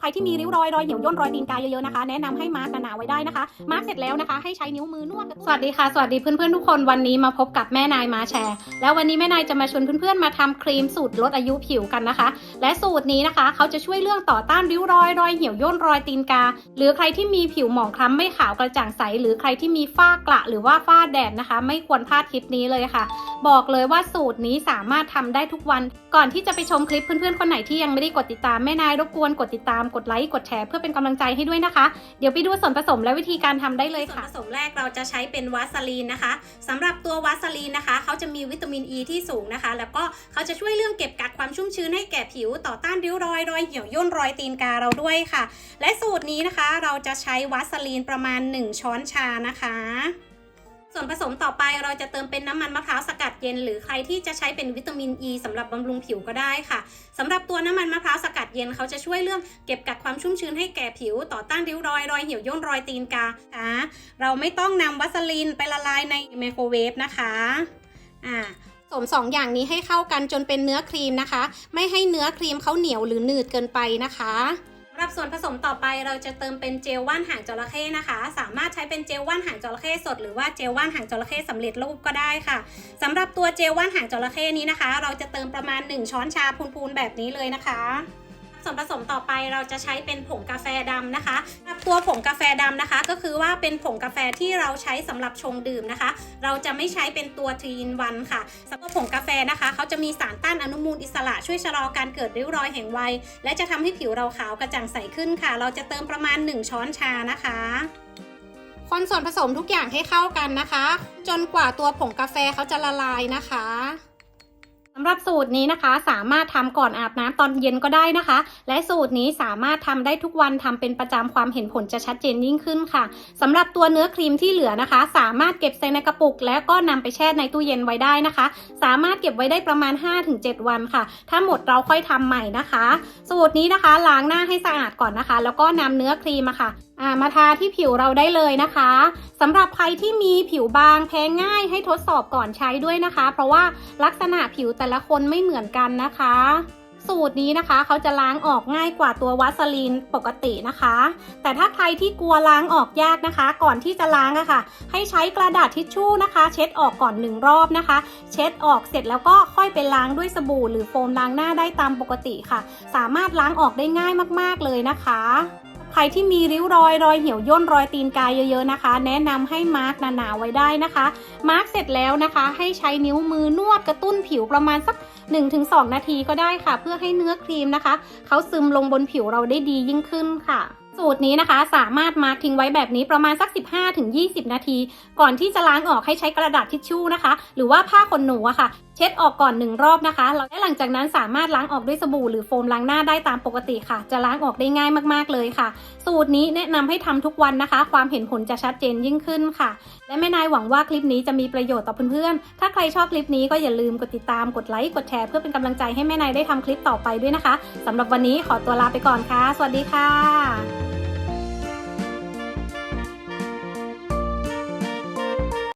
ใครที่มีริ้วรอยรอยเหี่ยวย่นรอยตีนกายเยอะๆนะคะ แนะนำให้มาร์กหนาๆไว้ได้นะคะ มาร์กเสร็จแล้วนะคะ ให้ใช้นิ้วมือนวด สวัสดีค่ะ สวัสดีเพื่อนๆทุกคน วันนี้มาพบกับแม่นายมาแชร์ แล้ววันนี้แม่นายจะมาชวนเพื่อนๆมาทำครีมสูตรลดอายุผิวกันนะคะ และสูตรนี้นะคะ เขาจะช่วยเรื่องต่อต้านริ้วรอยรอยเหี่ยวย่นรอยตีนกา หรือใครที่มีผิวหมองคล้ำไม่ขาวกระจ่างใส หรือใครที่มีฝ้ากระหรือว่าฝ้าแดดนะคะ ไม่ควรพลาดคลิปนี้เลยค่ะ บอกเลยว่าสูตรนี้สามารถทำได้ทุกวัน ก่อนที่จะไปชมคลิปเพื่อนๆคนไหนที่ยังไม่ได้กดติดตามแม่นายรบกวนกดติดตามกดไลค์กดแชร์เพื่อเป็นกำลังใจให้ด้วยนะคะ เดี๋ยวไปดูส่วนผสมและวิธีการทำได้เลยค่ะ ส่วนผสมแรกเราจะใช้เป็นวาสลีนนะคะสำหรับตัววาสลีนนะคะเขาจะมีวิตามินอ e ีที่สูงนะคะ แล้วก็เขาจะช่วยเรื่องเก็บกักความชุ่มชื้นให้แก่ผิวต่อต้านริ้วรอยรอยเหี่ยวย่นรอยตีนกาเราด้วยค่ะ และสูตรนี้นะคะเราจะใช้วาสลีนประมาณ 1 ช้อนชานะคะ ส่วนผสมต่อไปเราจะเติมเป็นน้ำมันมะพร้าวสกัดเย็น หรือใครที่จะใช้เป็นวิตามินอ e ีสำหรับบำรุงผิวก็ได้ค่ะสำหรับตัวน้ำมันมะพร้าวสกัดเย็นเขาจะช่วยเรื่องเก็บกักความชุ่มชื้นให้แก่ผิว ต่อต้านริ้วรอยรอยเหี่ยวย่นรอยตีนกาค่ะเราไม่ต้องนำวัสลีนไปละลายในไมโครเวฟนะคะอ่าผสมสองอย่างนี้ให้เข้ากันจนเป็นเนื้อครีมนะคะ ไม่ให้เนื้อครีมเขาเหนียวหรือหนืดเกินไปนะคะำหรับส่วนผสมต่อไปเราจะเติมเป็นเจลว่านหางจระเข้นะคะ สามารถใช้เป็นเจลว่านหางจระเข้สด หรือว่าเจลว่านหางจระเข้สำเร็จรูปก็ได้ค่ะสำหรับตัวเจลว่านหางจระเข้นี้นะคะ เราจะเติมประมาณ 1 ช้อนชาพูนๆแบบนี้เลยนะคะ ส่วนผสมต่อไปเราจะใช้เป็นผงกาแฟดำนะคะ ตัวผงกาแฟดำนะคะ ก็คือว่าเป็นผงกาแฟที่เราใช้สำหรับชงดื่มนะคะ เราจะไม่ใช้เป็นตัวทรีนวันค่ะสำหรับผงกาแฟนะคะเขาจะมีสารต้านอนุมูลอิสระช่วยชะลอการเกิดริ้วรอยแห่งวัย และจะทำให้ผิวเราขาวกระจ่างใสขึ้นค่ะ เราจะเติมประมาณ 1 ช้อนชานะคะคนส่วนผสมทุกอย่างให้เข้ากันนะคะ จนกว่าตัวผงกาแฟเขาจะละลายนะคะำหรับสูตรนี้นะคะสามารถทำก่อนอาบน้ำตอนเย็นก็ได้นะคะ และสูตรนี้สามารถทำได้ทุกวันทำเป็นประจำความเห็นผลจะชัดเจนยิ่งขึ้นค่ะสำหรับตัวเนื้อครีมที่เหลือนะคะ สามารถเก็บใส่ในกระปุก แล้วก็นำไปแช่ในตู้เย็นไว้ได้นะคะ สามารถเก็บไว้ได้ประมาณ 5-7 วันค่ะ ถ้าหมดเราค่อยทำใหม่นะคะ สูตรนี้นะคะล้างหน้าให้สะอาดก่อนนะคะ แล้วก็นำเนื้อครีมอะค่ะ อ่ามาทาที่ผิวเราได้เลยนะคะสำหรับใครที่มีผิวบางแพ้ง่ายให้ทดสอบก่อนใช้ด้วยนะคะ เพราะว่าลักษณะผิวแต่ละคนไม่เหมือนกันนะคะ สูตรนี้นะคะเขาจะล้างออกง่ายกว่าตัววัสลีนปกตินะคะ แต่ถ้าใครที่กลัวล้างออกยากนะคะ ก่อนที่จะล้างอะค่ะ ให้ใช้กระดาษทิชชู่นะคะ เช็ดออกก่อนหนึ่งรอบนะคะ เช็ดออกเสร็จแล้วก็ค่อยไปล้างด้วยสบู่หรือโฟมล้างหน้าได้ตามปกติค่ะ สามารถล้างออกได้ง่ายมากๆเลยนะคะ ใครที่มีริ้วรอยรอยเหี่ยวย่นรอยตีนกายเยอะๆนะคะ แนะนำให้มาร์กหนาๆไว้ได้นะคะ มาร์กเสร็จแล้วนะคะ ให้ใช้นิ้วมือนวดกระตุ้นผิวประมาณสัก 1-2 นาทีก็ได้ค่ะ เพื่อให้เนื้อครีมนะคะเขาซึมลงบนผิวเราได้ดียิ่งขึ้นค่ะสูตรนี้นะคะสามารถมาร์กทิ้งไว้แบบนี้ประมาณสัก 15-20 นาที ก่อนที่จะล้างออกให้ใช้กระดาษทิชชู่นะคะ หรือว่าผ้าขนหนูอะค่ะ ช็ดออกก่อนหนึ่งรอบนะคะและหลังจากนั้นสามารถล้างออกด้วยสบู่หรือโฟมล้างหน้าได้ตามปกติค่ะ จะล้างออกได้ง่ายมากๆเลยค่ะ สูตรนี้แนะนำให้ทำทุกวันนะคะ ความเห็นผลจะชัดเจนยิ่งขึ้นค่ะ และแม่นายหวังว่าคลิปนี้จะมีประโยชน์ต่อเพื่อนๆ ถ้าใครชอบคลิปนี้ก็อย่าลืมกดติดตามกดไลค์กดแชร์เพื่อเป็นกำลังใจให้แม่นายได้ทำคลิปต่อไปด้วยนะคะสำหรับวันนี้ขอตัวลาไปก่อนค่ะ สวัสดีค่ะ